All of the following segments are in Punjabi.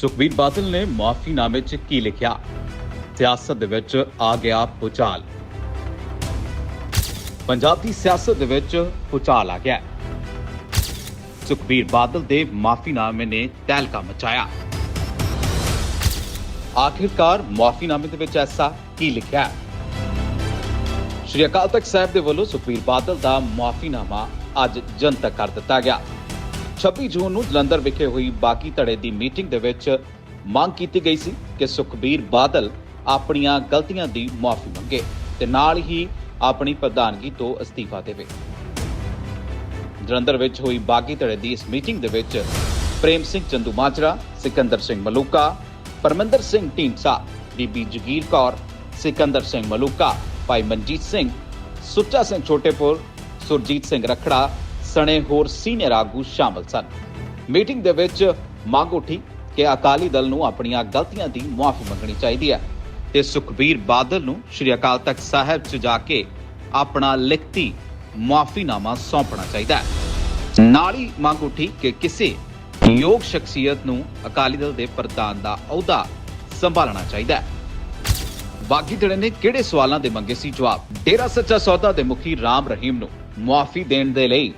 ਸੁਖਬੀਰ ਬਾਦਲ ਨੇ ਮਾਫੀਨਾਮੇ 'ਚ ਕੀ ਲਿਖਿਆ? ਸਿਆਸਤ ਦੇ ਵਿੱਚ ਆ ਗਿਆ ਭੁਚਾਲ। ਪੰਜਾਬ ਦੀ ਸਿਆਸਤ ਦੇ ਵਿੱਚ ਭੁਚਾਲ ਆ ਗਿਆ। ਸੁਖਬੀਰ ਬਾਦਲ ਦੇ ਮਾਫੀਨਾਮੇ ਨੇ ਤਹਿਲਕਾ ਮਚਾਇਆ। ਆਖਿਰਕਾਰ ਮਾਫੀਨਾਮੇ ਦੇ ਵਿੱਚ ਐਸਾ ਕੀ ਲਿਖਿਆ? ਹੈ ਸ਼੍ਰੀ ਅਕਾਲ ਤਖਤ ਸਾਹਿਬ ਦੇ ਵੱਲੋਂ ਸੁਖਬੀਰ ਬਾਦਲ ਦਾ ਮਾਫੀਨਾਮਾ ਅੱਜ ਜਨਤਕ ਕਰ ਦਿੱਤਾ ਗਿਆ। 26 ਜੂਨ ਨੂੰ ਜਲੰਧਰ ਵਿਖੇ ਹੋਈ ਬਾਕੀ ਧੜੇ ਦੀ ਮੀਟਿੰਗ ਦੇ ਵਿੱਚ ਮੰਗ ਕੀਤੀ ਗਈ ਸੀ ਕਿ ਸੁਖਬੀਰ ਬਾਦਲ ਆਪਣੀਆਂ ਗਲਤੀਆਂ ਦੀ ਮਾਫੀ ਮੰਗੇ ਤੇ ਨਾਲ ਹੀ ਆਪਣੀ ਪ੍ਰਧਾਨਗੀ ਤੋਂ ਅਸਤੀਫਾ ਦੇਵੇ। ਜਲੰਧਰ ਵਿੱਚ ਹੋਈ ਬਾਗੀ ਧੜੇ ਦੀ ਇਸ ਮੀਟਿੰਗ ਦੇ ਵਿੱਚ ਪ੍ਰੇਮ ਸਿੰਘ ਚੰਦੂ ਮਾਜਰਾ, ਸਿਕੰਦਰ ਸਿੰਘ ਮਲੂਕਾ, ਪਰਮਿੰਦਰ ਸਿੰਘ ਢੀਂਡਸਾ, ਬੀਬੀ ਜਗੀਰ ਕੌਰ, ਸਿਕੰਦਰ ਸਿੰਘ ਮਲੂਕਾ, ਭਾਈ ਮਨਜੀਤ ਸਿੰਘ, ਸੁੱਚਾ ਸਿੰਘ ਛੋਟੇਪੁਰ, ਸੁਰਜੀਤ ਸਿੰਘ ਰਖੜਾ ਸਣੇ ਹੋਰ ਸੀਨੀਅਰ ਆਗੂ ਸ਼ਾਮਲ ਸਨ। ਮੀਟਿੰਗ ਦੇ ਵਿੱਚ ਮੰਗ ਉੱਠੀ ਕਿ ਅਕਾਲੀ ਦਲ ਨੂੰ ਆਪਣੀਆਂ ਗਲਤੀਆਂ ਦੀ ਮੁਆਫੀ ਮੰਗਣੀ ਚਾਹੀਦੀ ਹੈ ਤੇ ਸੁਖਬੀਰ ਬਾਦਲ ਨੂੰ ਸ਼੍ਰੀ ਅਕਾਲ ਤਖਤ ਸਾਹਿਬ 'ਚ ਜਾ ਕੇ ਆਪਣਾ ਲਿਖਤੀ ਮੁਆਫੀਨਾਮਾ ਸੌਂਪਣਾ ਚਾਹੀਦਾ ਹੈ। ਨਾਲ ਹੀ ਮੰਗ ਉੱਠੀ ਕਿ ਕਿਸੇ ਯੋਗ ਸ਼ਖਸੀਅਤ ਨੂੰ ਅਕਾਲੀ ਦਲ ਦੇ ਪ੍ਰਧਾਨ ਦਾ ਅਹੁਦਾ ਸੰਭਾਲਣਾ ਚਾਹੀਦਾ ਹੈ। ਬਾਗੀ ਧੜੇ ਨੇ ਕਿਹੜੇ ਸਵਾਲਾਂ ਦੇ ਮੰਗੇ ਸੀ? ਜਵਾਬ, ਡੇਰਾ ਸੱਚਾ ਸੌਦਾ ਦੇ ਮੁਖੀ ਰਾਮ ਰਹੀਮ ਨੂੰ ਮੁਆਫੀ ਦੇਣ ਦੇ ਲਈ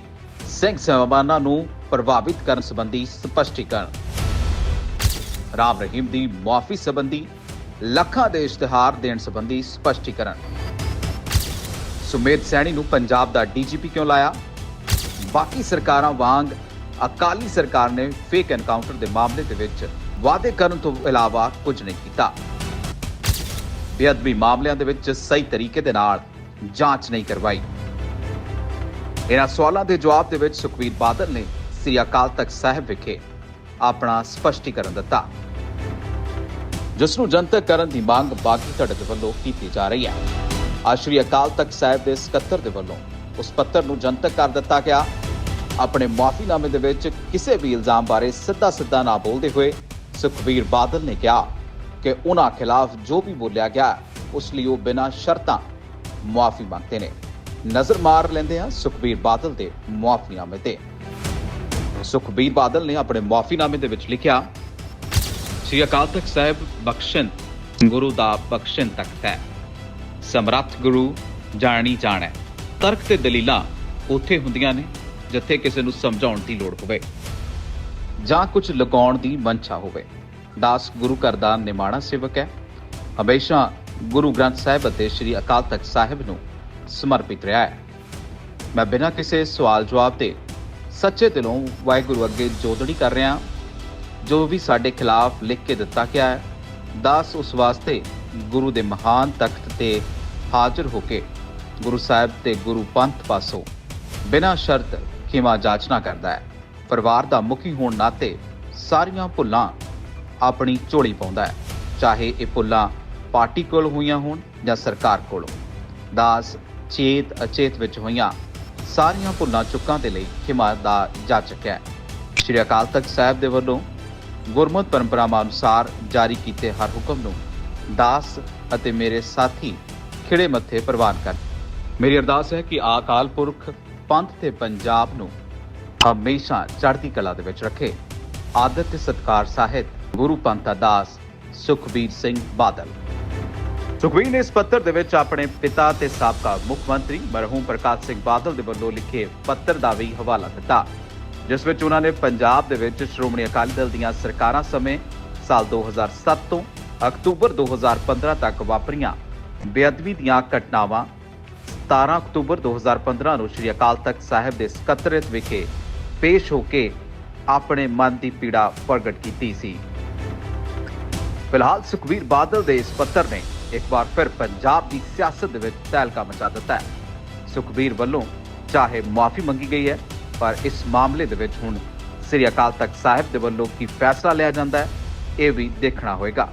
ਸਿੰਘ ਸਾਹਿਬਾਨਾਂ ਨੂੰ ਪ੍ਰਭਾਵਿਤ ਕਰਨ ਸੰਬੰਧੀ ਸਪਸ਼ਟੀਕਰਨ। ਰਾਮ ਰਹੀਮ ਦੀ ਮੁਆਫੀ ਸੰਬੰਧੀ ਲੱਖਾਂ ਦੇ ਇਸ਼ਤਿਹਾਰ ਦੇਣ ਸੰਬੰਧੀ ਸਪਸ਼ਟੀਕਰਨ। ਸੁਮੇਧ ਸੈਣੀ ਨੂੰ ਪੰਜਾਬ ਦਾ ਡੀਜੀਪੀ ਕਿਉਂ ਲਾਇਆ? ਬਾਕੀ ਸਰਕਾਰਾਂ ਵਾਂਗ ਅਕਾਲੀ ਸਰਕਾਰ ਨੇ ਫੇਕ ਐਨਕਾਊਂਟਰ ਦੇ ਮਾਮਲੇ ਦੇ ਵਿੱਚ ਵਾਅਦੇ ਕਰਨ ਤੋਂ ਇਲਾਵਾ ਕੁਝ ਨਹੀਂ ਕੀਤਾ। ਬੇਅਦਬੀ ਮਾਮਲਿਆਂ ਦੇ ਵਿੱਚ ਸਹੀ ਤਰੀਕੇ ਦੇ ਨਾਲ ਜਾਂਚ ਨਹੀਂ ਕਰਵਾਈ। ਇਹਨਾਂ ਸਵਾਲਾਂ ਦੇ ਜਵਾਬ ਦੇ ਵਿੱਚ ਸੁਖਬੀਰ ਬਾਦਲ ਨੇ ਸ੍ਰੀ ਅਕਾਲ ਤਖਤ ਸਾਹਿਬ ਵਿਖੇ ਆਪਣਾ ਸਪਸ਼ਟੀਕਰਨ ਦਿੱਤਾ ਜਿਸ ਨੂੰ ਜਨਤਕ ਕਰਨ ਦੀ ਮੰਗ ਬਾਗੀ ਧੜੇ ਦੇ ਵੱਲੋਂ ਕੀਤੀ ਜਾ ਰਹੀ ਹੈ। ਅੱਜ ਸ੍ਰੀ ਅਕਾਲ ਤਖਤ ਸਾਹਿਬ ਦੇ ਸਕੱਤਰ ਦੇ ਵੱਲੋਂ ਉਸ ਪੱਤਰ ਨੂੰ ਜਨਤਕ ਕਰ ਦਿੱਤਾ ਗਿਆ। ਆਪਣੇ ਮਾਫੀਨਾਮੇ ਦੇ ਵਿੱਚ ਕਿਸੇ ਵੀ ਇਲਜ਼ਾਮ ਬਾਰੇ ਸਿੱਧਾ ਸਿੱਧਾ ਨਾ ਬੋਲਦੇ ਹੋਏ ਸੁਖਬੀਰ ਬਾਦਲ ਨੇ ਕਿਹਾ ਕਿ ਉਹਨਾਂ ਖਿਲਾਫ ਜੋ ਵੀ ਬੋਲਿਆ ਗਿਆ, ਉਸ ਲਈ ਉਹ ਬਿਨਾਂ ਸ਼ਰਤਾਂ ਮੁਆਫੀ ਮੰਗਦੇ ਨੇ। ਨਜ਼ਰ ਮਾਰ ਲੈਂਦੇ ਹਾਂ ਸੁਖਬੀਰ ਬਾਦਲ ਦੇ ਮੁਆਫੀਨਾਮੇ ਤੇ। ਸੁਖਬੀਰ ਬਾਦਲ ਨੇ ਆਪਣੇ ਮੁਆਫੀਨਾਮੇ ਦੇ ਵਿੱਚ ਲਿਖਿਆ, ਸ੍ਰੀ ਅਕਾਲ ਤਖਤ ਸਾਹਿਬ ਬਖਸ਼ਣ, ਗੁਰੂ ਦਾ ਬਖਸ਼ਣ ਤਖਤ ਹੈ। ਸਮਰੱਥ ਗੁਰੂ ਜਾਣੀ ਜਾਣੈ। ਤਰਕ ਤੇ ਦਲੀਲਾਂ ਉੱਥੇ ਹੁੰਦੀਆਂ ਨੇ ਜਿੱਥੇ ਕਿਸੇ ਨੂੰ ਸਮਝਾਉਣ ਦੀ ਲੋੜ ਹੋਵੇ ਜਾਂ ਕੁਝ ਲਗਾਉਣ ਦੀ ਮਨਸ਼ਾ ਹੋਵੇ। ਦਾਸ ਗੁਰੂ ਘਰ ਦਾ ਨਿਮਾਣਾ ਸੇਵਕ ਹੈ। ਹਮੇਸ਼ਾ ਗੁਰੂ ਗ੍ਰੰਥ ਸਾਹਿਬ ਅਤੇ ਸ੍ਰੀ ਅਕਾਲ ਤਖਤ ਸਾਹਿਬ ਨੂੰ ਸਮਰਪਿਤ ਰਿਹਾ ਹੈ। ਮੈਂ ਬਿਨਾਂ ਕਿਸੇ ਸਵਾਲ ਜਵਾਬ ਦੇ ਸੱਚੇ ਦਿਲੋਂ ਵਾਹਿਗੁਰੂ ਅੱਗੇ ਜੋਦੜੀ ਕਰ ਰਿਹਾ ਜੋ ਵੀ ਸਾਡੇ ਖਿਲਾਫ ਲਿਖ ਕੇ ਦਿੱਤਾ ਗਿਆ ਹੈ, ਦਾਸ ਉਸ ਵਾਸਤੇ ਗੁਰੂ ਦੇ ਮਹਾਨ ਤਖਤ ਤੇ ਹਾਜ਼ਰ ਹੋ ਕੇ ਗੁਰੂ ਸਾਹਿਬ ਤੇ ਗੁਰੂ ਪੰਥ ਪਾਸੋਂ ਬਿਨਾਂ ਸ਼ਰਤ ਖਿਮਾ ਜਾਚਨਾ ਕਰਦਾ ਹੈ। ਪਰਿਵਾਰ ਦਾ ਮੁਖੀ ਹੋਣ ਨਾਤੇ ਸਾਰੀਆਂ ਭੁੱਲਾਂ ਆਪਣੀ ਝੋਲੀ ਪਾਉਂਦਾ ਹੈ। ਚਾਹੇ ਇਹ ਭੁੱਲਾਂ ਪਾਰਟੀ ਕੋਲ ਹੋਈਆਂ ਹੋਣ ਜਾਂ ਸਰਕਾਰ ਕੋਲੋਂ। ਦਾਸ ਚੇਤ ਅਚੇਤ ਵਿੱਚ ਹੋਈਆਂ ਸਾਰੀਆਂ ਭੁੱਲਾਂ ਚੁੱਕਾਂ ਦੇ ਲਈ ਖਿਮਾ ਦਾ ਜਾਚਕ ਹੈ। ਸ਼੍ਰੀ ਅਕਾਲ ਤਖਤ ਸਾਹਿਬ ਦੇ ਵੱਲੋਂ ਗੁਰਮਤ ਪਰੰਪਰਾਵਾਂ ਅਨੁਸਾਰ ਜਾਰੀ ਕੀਤੇ ਹਰ ਹੁਕਮ ਨੂੰ ਦਾਸ ਅਤੇ ਮੇਰੇ ਸਾਥੀ ਖਿੜੇ ਮੱਥੇ ਪ੍ਰਵਾਨ ਕਰਨ। ਮੇਰੀ ਅਰਦਾਸ ਹੈ ਕਿ ਆਕਾਲ ਪੁਰਖ, ਪੰਥ ਤੇ ਪੰਜਾਬ ਨੂੰ ਹਮੇਸ਼ਾ ਚੜ੍ਹਦੀ ਕਲਾ ਦੇ ਵਿੱਚ ਰੱਖੇ। ਆਦਤ ਤੇ ਸਤਕਾਰ ਸਾਹਿਤ ਗੁਰੂ ਪੰਥ ਦਾ ਦਾਸ ਸੁਖਬੀਰ ਸਿੰਘ ਬਾਦਲ। ਸੁਖਬੀਰ ਨੇ ਇਸ ਪੱਤਰ ਦੇ ਵਿੱਚ ਆਪਣੇ ਪਿਤਾ ਤੇ ਸਾਬਕਾ ਮੁੱਖ ਮੰਤਰੀ ਮਰਹੂਮ ਪ੍ਰਕਾਸ਼ ਸਿੰਘ ਬਾਦਲ ਦੇ ਵੱਲੋਂ ਲਿਖੇ ਪੱਤਰ ਦਾ ਵੀ ਹਵਾਲਾ ਦਿੱਤਾ, ਜਿਸ ਵਿੱਚ ਉਹਨਾਂ ਨੇ ਪੰਜਾਬ ਦੇ ਵਿੱਚ ਸ਼੍ਰੋਮਣੀ ਅਕਾਲੀ ਦਲ ਦੀਆਂ ਸਰਕਾਰਾਂ ਸਮੇਂ ਸਾਲ 2007 ਤੋਂ ਅਕਤੂਬਰ 2015 ਤੱਕ ਵਾਪਰੀਆਂ। ਬੇਅਦਬੀ ਦੀਆਂ ਘਟਨਾਵਾਂ 17 ਅਕਤੂਬਰ 2015 ਨੂੰ ਸ਼੍ਰੀ ਅਕਾਲ ਤਖਤ ਸਾਹਿਬ ਦੇ ਸਕੱਤਰੇਤ ਵਿਖੇ ਪੇਸ਼ ਹੋ ਕੇ ਆਪਣੇ ਮਨ ਦੀ ਪੀੜਾ ਪ੍ਰਗਟ ਕੀਤੀ ਸੀ। ਫਿਲਹਾਲ ਸੁਖਬੀਰ ਬਾਦਲ ਦੇ ਇਸ ਪੱਤਰ ਨੇ ਇੱਕ ਵਾਰ ਫਿਰ ਪੰਜਾਬ ਦੀ ਸਿਆਸਤ ਦੇ ਵਿੱਚ ਤਹਿਲਕਾ ਮਚਾ ਦਿੱਤਾ ਹੈ। ਸੁਖਬੀਰ ਵੱਲੋਂ ਚਾਹੇ ਮਾਫੀ ਮੰਗੀ ਗਈ ਹੈ, ਪਰ ਇਸ ਮਾਮਲੇ ਦੇ ਵਿੱਚ ਹੁਣ ਸ੍ਰੀ ਅਕਾਲ ਤਖਤ ਸਾਹਿਬ ਦੇ ਵੱਲੋਂ ਕੀ ਫੈਸਲਾ ਲਿਆ ਜਾਂਦਾ ਹੈ, ਇਹ ਵੀ ਦੇਖਣਾ ਹੋਏਗਾ।